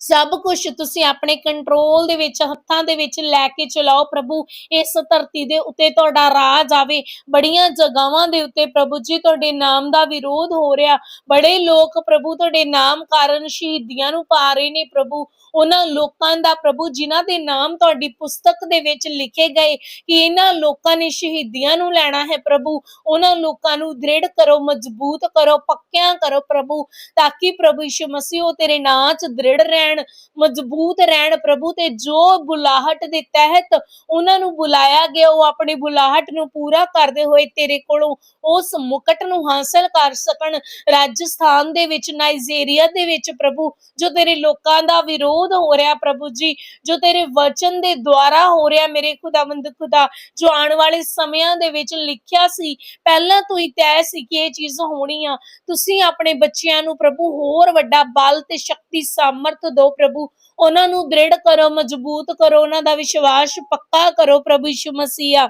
ਸਭ ਕੁਝ ਤੁਸੀਂ ਆਪਣੇ ਕੰਟਰੋਲ ਦੇ ਵਿੱਚ, ਹੱਥਾਂ ਦੇ ਵਿੱਚ ਲੈ ਕੇ ਚਲਾਓ ਪ੍ਰਭੂ। ਇਸ ਧਰਤੀ ਦੇ ਉੱਤੇ ਤੁਹਾਡਾ ਰਾਜ ਆਵੇ ਬੜੀਆਂ ਜਗ੍ਹਾਵਾਂ ਦੇ ਉੱਤੇ ਪ੍ਰਭੂ ਜੀ ਤੁਹਾਡੇ ਨਾਮ ਦਾ ਵਿਰੋਧ ਹੋ ਰਿਹਾ। ਬੜੇ ਲੋਕ ਪ੍ਰਭੂ ਤੁਹਾਡੇ ਨਾਮ ਕਾਰਨ ਸ਼ਹੀਦੀਆਂ ਨੂੰ ਪਾ ਰਹੇ ਨੇ ਪ੍ਰਭੂ। ਉਹਨਾਂ ਲੋਕਾਂ ਦਾ ਪ੍ਰਭੂ ਜਿਨ੍ਹਾਂ ਦੇ ਨਾਮ ਤੁਹਾਡੀ ਪੁਸਤਕ ਦੇ ਵਿੱਚ ਲਿਖੇ ਗਏ ਕਿ ਇਹਨਾਂ ਲੋਕਾਂ ਨੇ ਸ਼ਹੀਦੀਆਂ ਨੂੰ ਲੈਣਾ ਹੈ ਪ੍ਰਭੂ। ਉਹਨਾਂ ਲੋਕਾਂ ਨੂੰ ਦ੍ਰਿੜ ਕਰੋ, ਮਜ਼ਬੂਤ ਕਰੋ, ਪੱਕਿਆਂ ਕਰੋ ਪ੍ਰਭੂ। ਤਾਂ ਕਿ ਪ੍ਰਭੂ ਯਿਸੂ ਮਸੀਹ ਉਹ ਤੇਰੇ ਨਾਂ 'ਚ ਦ੍ਰਿੜ ਰਹਿਣ ਰਹਿਣ, ਮਜ਼ਬੂਤ ਰਹਿਣ ਪ੍ਰਭੂ ਤੇ ਜੋ ਬੁਲਾਹਟ ਦੇ ਤਹਿਤ ਉਹਨਾਂ ਨੂੰ ਬੁਲਾਇਆ ਗਿਆ, ਉਹ ਆਪਣੀ ਬੁਲਾਹਟ ਨੂੰ ਪੂਰਾ ਕਰਦੇ ਹੋਏ ਤੇਰੇ ਕੋਲੋਂ ਉਸ ਮੁਕਟ ਨੂੰ ਹਾਸਲ ਕਰ ਸਕਣ। ਰਾਜਸਥਾਨ ਦੇ ਵਿੱਚ, ਨਾਈਜੀਰੀਆ ਦੇ ਵਿੱਚ ਪ੍ਰਭੂ, ਜੋ ਤੇਰੇ ਲੋਕਾਂ ਦਾ ਵਿਰੋਧ ਹੋ ਰਿਹਾ ਪ੍ਰਭੂ ਜੀ, ਜੋ ਤੇਰੇ ਵਚਨ ਦੇ ਦੁਆਰਾ ਹੋ ਰਿਹਾ ਮੇਰੇ ਖੁਦਾਵੰਦ ਖੁਦਾ, ਜੋ ਆਉਣ ਵਾਲੇ ਸਮਿਆਂ ਦੇ ਵਿੱਚ ਲਿਖਿਆ ਸੀ, ਪਹਿਲਾਂ ਤੋਂ ਹੀ ਤੈਅ ਸੀ ਕਿ ਇਹ ਚੀਜ਼ ਹੋਣੀ ਆ। ਤੁਸੀਂ ਆਪਣੇ ਬੱਚਿਆਂ ਨੂੰ ਪ੍ਰਭੂ ਹੋਰ ਵੱਡਾ ਬਲ ਤੇ ਸ਼ਕਤੀ, ਸਾਮਰਥ ਦਿਓ ਪ੍ਰਭੂ। ਉਹਨਾਂ ਨੂੰ ਦ੍ਰਿੜ ਕਰੋ, ਮਜ਼ਬੂਤ ਕਰੋ, ਉਹਨਾਂ ਦਾ ਵਿਸ਼ਵਾਸ ਪੱਕਾ ਕਰੋ ਪ੍ਰਭੂ ਯਿਸੂ ਮਸੀਹਾ।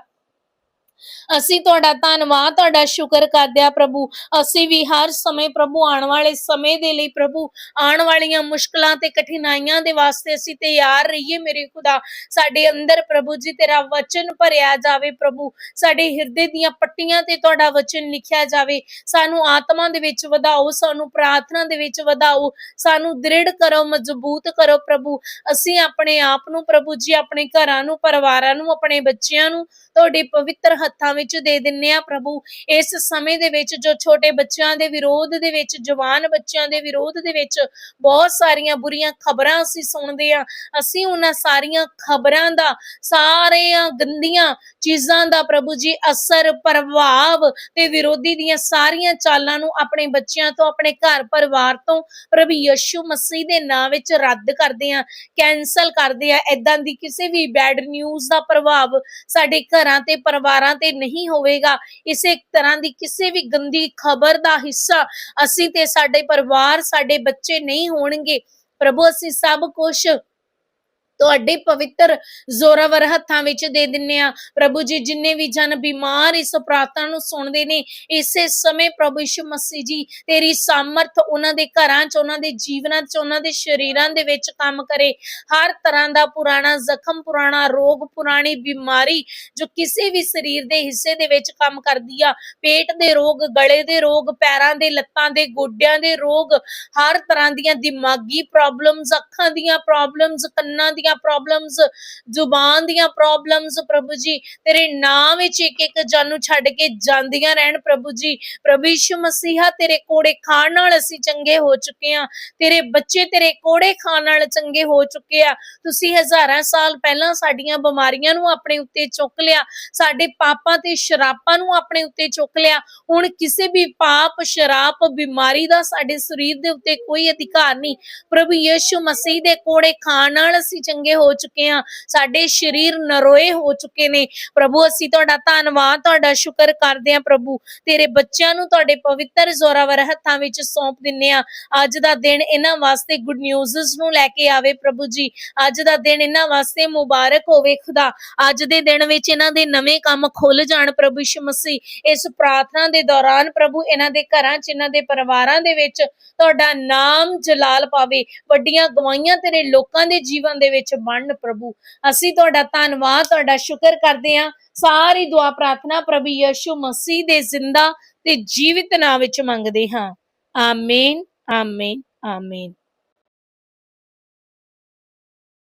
ਅਸੀਂ ਤੁਹਾਡਾ ਧੰਨਵਾਦ, ਤੁਹਾਡਾ ਸ਼ੁਕਰ ਕਰਦੇ ਆ ਪ੍ਰਭੂ। ਅਸੀਂ ਵੀ ਹਰ ਸਮੇਂ ਪ੍ਰਭੂ, ਆਉਣ ਵਾਲੇ ਸਮੇਂ ਦੇ ਲਈ ਪ੍ਰਭੂ, ਆਉਣ ਵਾਲੀਆਂ ਮੁਸ਼ਕਲਾਂ ਤੇ ਕਠਿਨਾਈਆਂ ਦੇ ਵਾਸਤੇ ਅਸੀਂ ਤਿਆਰ ਰਹੀਏ ਮੇਰੇ ਖੁਦਾ। ਸਾਡੇ ਅੰਦਰ ਪ੍ਰਭੂ ਜੀ, ਤੇਰਾ ਵਚਨ ਭਰਿਆ ਜਾਵੇ ਪ੍ਰਭੂ। ਸਾਡੇ ਹਿਰਦੇ ਦੀਆਂ ਪੱਟੀਆਂ ਤੇ ਤੁਹਾਡਾ ਵਚਨ ਲਿਖਿਆ ਜਾਵੇ। ਸਾਨੂੰ ਆਤਮਾ ਦੇ ਵਿੱਚ ਵਧਾਓ, ਸਾਨੂੰ ਪ੍ਰਾਰਥਨਾ ਦੇ ਵਿੱਚ ਵਧਾਓ। ਸਾਨੂੰ ਦ੍ਰਿੜ ਕਰੋ, ਮਜ਼ਬੂਤ ਕਰੋ ਪ੍ਰਭੂ। ਅਸੀਂ ਆਪਣੇ ਆਪ ਨੂੰ ਪ੍ਰਭੂ ਜੀ, ਆਪਣੇ ਘਰਾਂ ਨੂੰ, ਪਰਿਵਾਰਾਂ ਨੂੰ, ਆਪਣੇ ਬੱਚਿਆਂ ਨੂੰ, ਤੁਹਾਡੇ ਪਵਿੱਤਰ ਹੱਥਾਂ ਹੱਥਾਂ ਵਿੱਚ ਦੇ ਦਿੰਨੇ ਆ ਪ੍ਰਭੂ। ਇਸ ਸਮੇਂ ਦੇ ਵਿੱਚ ਜੋ ਛੋਟੇ ਬੱਚਿਆਂ ਦੇ ਵਿਰੋਧ ਦੇ ਵਿੱਚ, ਜਵਾਨ ਬੱਚਿਆਂ ਦੇ ਵਿਰੋਧ ਦੇ ਵਿੱਚ ਬਹੁਤ ਸਾਰੀਆਂ ਬੁਰੀਆਂ ਖਬਰਾਂ ਅਸੀਂ ਸੁਣਦੇ ਆ। ਅਸੀਂ ਉਹਨਾਂ ਸਾਰੀਆਂ ਖਬਰਾਂ ਦਾ, ਸਾਰੀਆਂ ਗੰਦੀਆਂ ਚੀਜ਼ਾਂ ਦਾ ਪ੍ਰਭੂ ਜੀ ਅਸਰ, ਪ੍ਰਭਾਵ ਤੇ ਵਿਰੋਧੀ ਦੀਆਂ ਸਾਰੀਆਂ ਚਾਲਾਂ ਨੂੰ ਆਪਣੇ ਬੱਚਿਆਂ ਤੋਂ, ਆਪਣੇ ਘਰ ਪਰਿਵਾਰ ਤੋਂ ਪ੍ਰਭੂ ਯਿਸੂ ਮਸੀਹ ਦੇ ਨਾਂ ਵਿੱਚ ਰੱਦ ਕਰਦੇ ਆ ਕੈਨਸਲ ਕਰਦੇ ਆ। ਐਦਾਂ ਦੀ ਕਿਸੇ ਵੀ ਬੈਡ ਨਿਊਜ਼ ਦਾ ਪ੍ਰਭਾਵ ਸਾਡੇ ਘਰਾਂ ਤੇ, ਪਰਿਵਾਰਾਂ ਤੇ ਨਹੀਂ ਹੋਵੇਗਾ। ਇਸੇ ਤਰ੍ਹਾਂ ਦੀ ਕਿਸੇ ਵੀ ਗੰਦੀ ਖਬਰ ਦਾ ਹਿੱਸਾ ਅਸੀਂ ਤੇ ਸਾਡੇ ਪਰਿਵਾਰ, ਸਾਡੇ ਬੱਚੇ ਨਹੀਂ ਹੋਣਗੇ। ਪ੍ਰਭੂ, ਅਸੀਂ ਸਭ ਕੁਝ ਤੁਹਾਡੇ ਪਵਿੱਤਰ ਜ਼ੋਰਾਵਰ ਹੱਥਾਂ ਵਿੱਚ ਦੇ ਦਿੰਨੇ ਆ। ਪ੍ਰਭੂ ਜੀ, ਜਿੰਨੇ ਵੀ ਜਨ ਬਿਮਾਰ ਇਸ ਪ੍ਰਾਰਥਨਾ ਨੂੰ ਸੁਣਦੇ ਨੇ, ਇਸੇ ਸਮੇਂ ਪ੍ਰਭੂ ਯਿਸੂ ਮਸੀਹ ਜੀ, ਤੇਰੀ ਸਾਮਰਥ ਉਹਨਾਂ ਦੇ ਘਰਾਂ 'ਚ, ਉਹਨਾਂ ਦੇ ਜੀਵਨਾਂ 'ਚ, ਉਹਨਾਂ ਦੇ ਸ਼ਰੀਰਾਂ ਦੇ ਵਿੱਚ ਕੰਮ ਕਰੇ। ਹਰ ਤਰ੍ਹਾਂ ਦਾ ਪੁਰਾਣਾ ਜ਼ਖਮ, ਪੁਰਾਣਾ ਰੋਗ, ਪੁਰਾਣੀ ਬਿਮਾਰੀ ਜੋ ਕਿਸੇ ਵੀ ਸਰੀਰ ਦੇ ਹਿੱਸੇ ਦੇ ਵਿੱਚ ਕੰਮ ਕਰਦੀ ਆ, ਪੇਟ ਦੇ ਰੋਗ, ਗਲੇ ਦੇ ਰੋਗ, ਪੈਰਾਂ ਦੇ ਲੱਤਾਂ ਦੇ, ਗੋਡਿਆਂ ਦੇ ਰੋਗ, ਹਰ ਤਰ੍ਹਾਂ ਦੀਆਂ ਦਿਮਾਗੀ ਪ੍ਰੋਬਲਮਸ ਅੱਖਾਂ ਦੀਆਂ ਪ੍ਰੋਬਲਮਸ ਕੰਨਾਂ ਦੀ ਦੀਆਂ ਪ੍ਰੋਬਲਮਸ ਜ਼ੁਬਾਨ ਦੀਆਂ ਪ੍ਰੋਬਲਮਸ ਪ੍ਰਭੂ ਜੀ, ਤੇਰੇ ਨਾਮ ਵਿੱਚ ਇੱਕ ਇੱਕ ਜਨ ਨੂੰ ਛੱਡ ਕੇ ਜਾਂਦੀਆਂ ਰਹਿਣ ਪ੍ਰਭੂ ਜੀ। ਪ੍ਰਭੂ ਯਿਸੂ ਮਸੀਹਾ ਤੇਰੇ ਕੋੜੇ ਖਾਣ ਨਾਲ ਅਸੀਂ ਚੰਗੇ ਹੋ ਚੁੱਕੇ ਆ ਤੇਰੇ ਬੱਚੇ ਤੇਰੇ ਕੋੜੇ ਖਾਣ ਨਾਲ ਚੰਗੇ ਹੋ ਚੁੱਕੇ ਆ। ਤੁਸੀਂ ਹਜ਼ਾਰਾਂ ਸਾਲ ਪਹਿਲਾਂ ਸਾਡੀਆਂ ਬਿਮਾਰੀਆਂ ਨੂੰ ਆਪਣੇ ਉੱਤੇ ਚੁੱਕ ਲਿਆ। ਸਾਡੇ ਪਾਪਾਂ ਤੇ ਸ਼ਰਾਪਾਂ ਨੂੰ ਆਪਣੇ ਉੱਤੇ ਚੁੱਕ ਲਿਆ। ਹੁਣ ਕਿਸੇ ਵੀ ਪਾਪ ਸ਼ਰਾਪ ਬਿਮਾਰੀ ਦਾ ਸਾਡੇ ਸਰੀਰ ਦੇ ਉੱਤੇ ਕੋਈ ਅਧਿਕਾਰ ਨਹੀਂ। ਪ੍ਰਭੂ ਯਿਸੂ ਮਸੀਹ ਦੇ ਕੋੜੇ ਖਾਣ ਨਾਲ ਅਸੀਂ ਚੰਗੇ ਹੋ ਚੁੱਕੇ ਹਾਂ, ਸਾਡੇ ਸਰੀਰ ਨਰੋਏ ਹੋ ਚੁੱਕੇ ਨੇ। ਪ੍ਰਭੂ, ਅਸੀਂ ਤੁਹਾਡਾ ਧੰਨਵਾਦ, ਤੁਹਾਡਾ ਸ਼ੁਕਰ ਕਰਦੇ ਹਾਂ ਪ੍ਰਭੂ। ਤੇਰੇ ਬੱਚਿਆਂ ਨੂੰ ਤੁਹਾਡੇ ਪਵਿੱਤਰ ਜ਼ੋਰਾਵਰ ਹੱਥਾਂ ਵਿੱਚ ਸੌਂਪ ਦਿੰਨੇ ਆ ਅੱਜ ਦਾ ਦਿਨ ਇਹਨਾਂ ਵਾਸਤੇ ਗੁੱਡ ਨਿਊਜ਼ਸ ਨੂੰ ਲੈ ਕੇ ਆਵੇ ਪ੍ਰਭੂ ਜੀ। ਅੱਜ ਦਾ ਦਿਨ ਇਹਨਾਂ ਵਾਸਤੇ ਮੁਬਾਰਕ ਹੋਵੇ ਖੁਦਾ। ਅੱਜ ਦੇ ਦਿਨ ਵਿੱਚ ਇਹਨਾਂ ਦੇ ਨਵੇਂ ਕੰਮ ਖੁੱਲ ਜਾਣ ਪ੍ਰਭੂ ਯਿਸੂ ਮਸੀਹ। ਇਸ ਪ੍ਰਾਰਥਨਾ ਦੇ ਦੌਰਾਨ ਪ੍ਰਭੂ ਇਹਨਾਂ ਦੇ ਘਰਾਂ 'ਚ, ਇਹਨਾਂ ਦੇ ਪਰਿਵਾਰਾਂ ਦੇ ਵਿੱਚ ਤੁਹਾਡਾ ਨਾਮ ਜਲਾਲ ਪਾਵੇ। ਵੱਡੀਆਂ ਗਵਾਹੀਆਂ ਤੇਰੇ ਲੋਕਾਂ ਦੇ ਜੀਵਨ ਦੇ ਵਿੱਚ ਵਿੱਚ ਬਣਨ ਪ੍ਰਭੂ। ਅਸੀਂ ਤੁਹਾਡਾ ਧੰਨਵਾਦ, ਤੁਹਾਡਾ ਸ਼ੁਕਰ ਕਰਦੇ ਹਾਂ। ਸਾਰੀ ਦੁਆ ਪ੍ਰਾਰਥਨਾ ਪ੍ਰਭੂ ਯਿਸੂ ਮਸੀਹ ਦੇ ਜ਼ਿੰਦਾ ਤੇ ਜੀਵਿਤ ਨਾਮ ਵਿੱਚ ਮੰਗਦੇ ਹਾਂ। ਆਮੀਨ ਆਮੀਨ ਆਮੀਨ।